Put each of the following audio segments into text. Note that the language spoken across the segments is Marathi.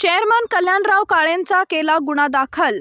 चेअरमन कल्याणराव काळेंचा केला गुन्हा दाखल.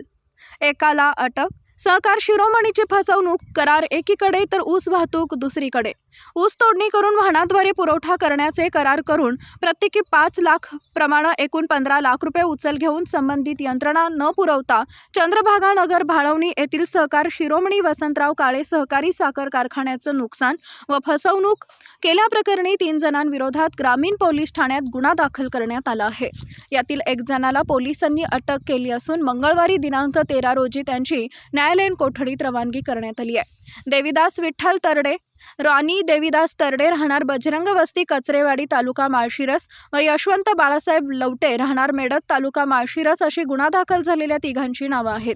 एकाला अटक सहकार शिरोमणीची फसवणूक करार एकीकडे तर ऊस वाहतूक दुसरीकडे. ऊस तोडणी करून वाहनाद्वारे पुरवठा करण्याचे करार करून प्रत्येकी पाच लाख प्रमाणे एकूण पंधरा लाख रुपये उचल घेऊन संबंधित यंत्रणा न पुरवता चंद्रभागा नगर भाळवणी येथील सहकार शिरोमणी वसंतराव काळे सहकारी साखर कारखान्याचं नुकसान व फसवणूक केल्याप्रकरणी तीन जणांविरोधात ग्रामीण पोलीस ठाण्यात गुन्हा दाखल करण्यात आला आहे. यातील एक जणाला पोलिसांनी अटक केली असून मंगळवारी दिनांक तेरा रोजी त्यांची न्यायालयीन कोठडीत रवानगी करण्यात आली आहे. देविदास विठ्ठल तरडे रॉनी देविदास तरडे राहणार बजरंग वस्ती कचरेवाडी तालुका माळशिरस. व यशवंत बाळासाहेब लवटे राहणार मेडत तालुका माळशिरस अशी गुन्हा दाखल झालेल्या तिघांची नावं आहेत.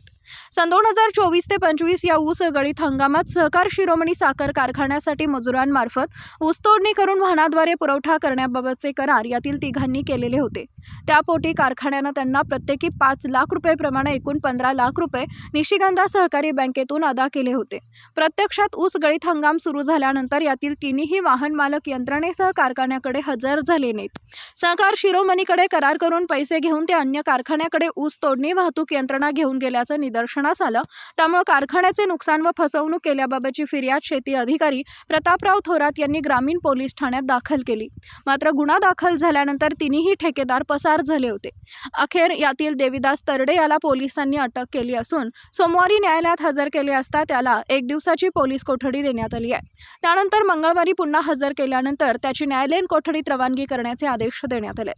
सन दोन हजार चोवीस ते पंचवीस या ऊस गळीत हंगामात सहकार शिरोमणी साखर कारखान्यासाठी मजुरांमार्फत ऊसतोडणी करून वाहनाद्वारे पुरवठा करण्याबाबतचे करार यातील तिघांनी केलेले होते. त्यापोटी कारखान्यानं त्यांना प्रत्येकी पाच लाख रुपये प्रमाणे एकूण पंधरा लाख रुपये निशिगंधा सहकारी बँकेतून अदा केले होते. प्रत्यक्षात ऊस गळीत हंगाम सुरू झाल्यानंतर यातील तिन्ही वाहन मालक यंत्रणेसह कारखान्याकडे हजर झाले नाहीत. सहकार शिरोमणीकडे करार करून पैसे घेऊन ते अन्य कारखान्याकडे ऊस तोडणी वाहतूक यंत्रणा घेऊन गेल्याचं निदर्शनास आलं. त्यामुळे कारखान्याचे नुकसान व फसवणूक केल्याबाबतची फिर्याद शेती अधिकारी प्रतापराव थोरात यांनी ग्रामीण पोलीस ठाण्यात दाखल केली. मात्र गुन्हा दाखल झाल्यानंतर तिन्ही ठेकेदार पसार झाले होते. अखेर यातील देविदास तरडे याला पोलिसांनी अटक केली असून सोमवारी न्यायालयात हजर केले असता त्याला एक दिवसाची पोलीस कोठडी देण्यात आली आहे. त्यानंतर मंगळवारी पुन्हा हजर केल्यानंतर त्याची न्यायालयीन कोठडीत रवानगी करण्याचे आदेश देण्यात आले.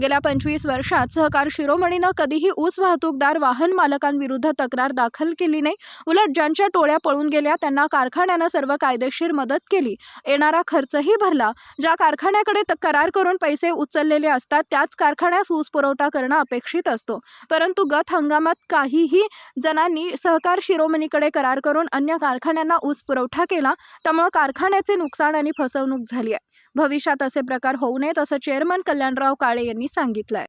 गेल्या पंचवीस वर्षात सहकार शिरोमणीनं कधीही ऊस वाहतूकदार वाहन मालकांविरुद्ध तक्रार दाखल केली नाही. उलट ज्यांच्या टोळ्या पळून गेल्या त्यांना कारखान्यानं सर्व कायदेशीर मदत केली. येणारा खर्चही भरला. ज्या कारखान्याकडे करार करून पैसे उचललेले असतात त्याच कारखान्यास ऊस पुरवठा करणं अपेक्षित असतो. परंतु गत हंगामात काहीही जणांनी सहकार शिरोमणीकडे करार करून अन्य कारखान्या कारखान्यांना ऊस पुरवठा केला त्यामुळे कारखान्याचे नुकसान आणि फसवणूक झाली आहे. भविष्यात असे प्रकार होऊ नयेत असं चेअरमन कल्याणराव काळे यांनी सांगितलं आहे